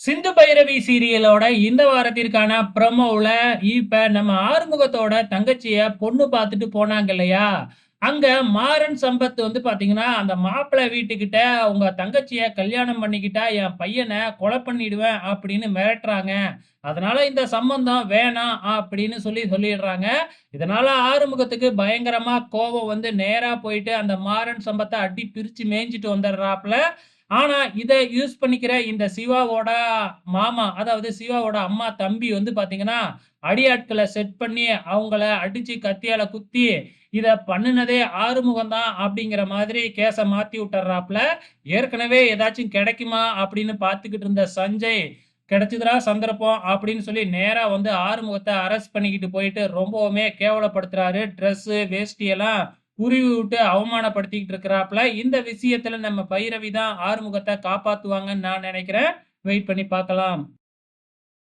சிந்து பைரவி சீரியலோட இந்த வாரத்திற்கான ப்ரமோவில் இப்போ நம்ம ஆறுமுகத்தோட தங்கச்சியை பொண்ணு பார்த்துட்டு போனாங்க இல்லையா? அங்கே மாறன் சம்பத் வந்து பார்த்தீங்கன்னா, அந்த மாப்பிள்ளை வீட்டுக்கிட்ட அவங்க தங்கச்சியை கல்யாணம் பண்ணிக்கிட்டா என் பையனை கொலை பண்ணிடுவேன் அப்படின்னு மிரட்டுறாங்க. அதனால இந்த சம்பந்தம் வேணாம் அப்படின்னு சொல்லி சொல்லிடுறாங்க. இதனால ஆறுமுகத்துக்கு பயங்கரமா கோபம் வந்து நேரா போயிட்டு அந்த மாறன் சம்பத்தை அடி பிரிச்சு மேய்ஞ்சிட்டு வந்துடுறாப்ல. ஆனா, இதை யூஸ் பண்ணிக்கிற இந்த சிவாவோட மாமா, அதாவது சிவாவோட அம்மா, தம்பி வந்து பார்த்தீங்கன்னா, அடியாட்களை செட் பண்ணி அவங்கள அடிச்சு கத்தியால குத்தி, இத பண்ணுனதே ஆறுமுகம் தான் அப்படிங்கிற மாதிரி கேஸை மாத்தி விட்டுறாப்புல ஏற்கனவே ஏதாச்சும் கிடைக்குமா அப்படின்னு பார்த்துக்கிட்டு இருந்த சஞ்சய், கிடைச்சதுரா சந்தர்ப்பம் அப்படின்னு சொல்லி நேராக வந்து ஆறுமுகத்தை அரெஸ்ட் பண்ணிக்கிட்டு போயிட்டு ரொம்பவுமே கேவலப்படுத்துறாரு. ட்ரெஸ்ஸு, வேஷ்டி எல்லாம் புரிவு விட்டு அவமானப்படுத்திக்கிட்டு இருக்கிறாப்ல. இந்த விஷயத்துல நம்ம பைரவி தான் ஆறுமுகத்தை காப்பாத்துவாங்கன்னு நான் நினைக்கிறேன். வெயிட் பண்ணி பார்க்கலாம்.